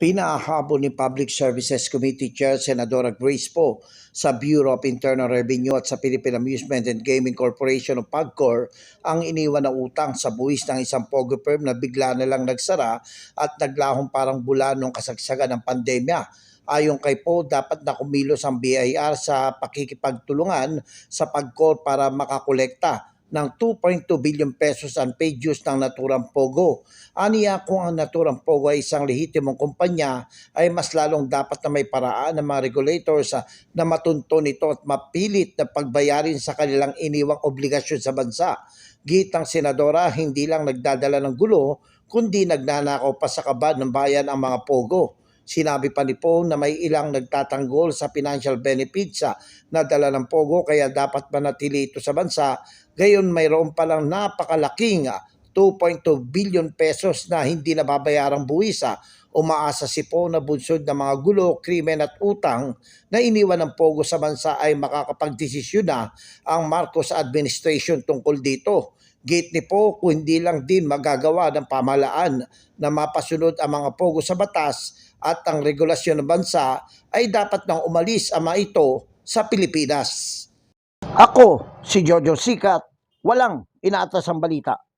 Pinahabol ni Public Services Committee Chair Senadora Grace Poe sa Bureau of Internal Revenue at sa Philippine Amusement and Gaming Corporation o PAGCOR ang iniwan na utang sa buwis ng isang pogo firm na bigla na lang nagsara at naglahong parang bula nung kasagsagan ng pandemya. Ayon kay Poe, dapat na kumilos ang BIR sa pakikipagtulungan sa PAGCOR para makakolekta ng 2.2 billion pesos unpaid dues ng naturang Pogo. Aniya kung ang naturang Pogo ay isang lehitimong kumpanya ay mas lalong dapat na may paraan ng mga regulators ah, na matunto nito at mapilit na pagbayarin sa kanilang iniwang obligasyon sa bansa. Gitang senadora, hindi lang nagdadala ng gulo, kundi nagnanakaw pa sa kabad ng bayan ang mga Pogo. Sinabi pa ni Poe na may ilang nagtatanggol sa financial benefits sa nadala ng Pogo kaya dapat manatili ito sa bansa. Gayon mayroon palang napakalaking 2.2 billion pesos na hindi nababayarang buwis. ah. Umaasa si Poe na bunsod ng mga gulo, krimen at utang na iniwan ng Pogo sa bansa ay makakapagdesisyon na ang Marcos administration tungkol dito. Gate ni Poe kung hindi lang din magagawa ng pamahalaan na mapasunod ang mga pogo sa batas at ang regulasyon ng bansa ay dapat nang umalis ang mga ito sa Pilipinas. Ako, si Jojo Sikat, walang inaatas ang balita.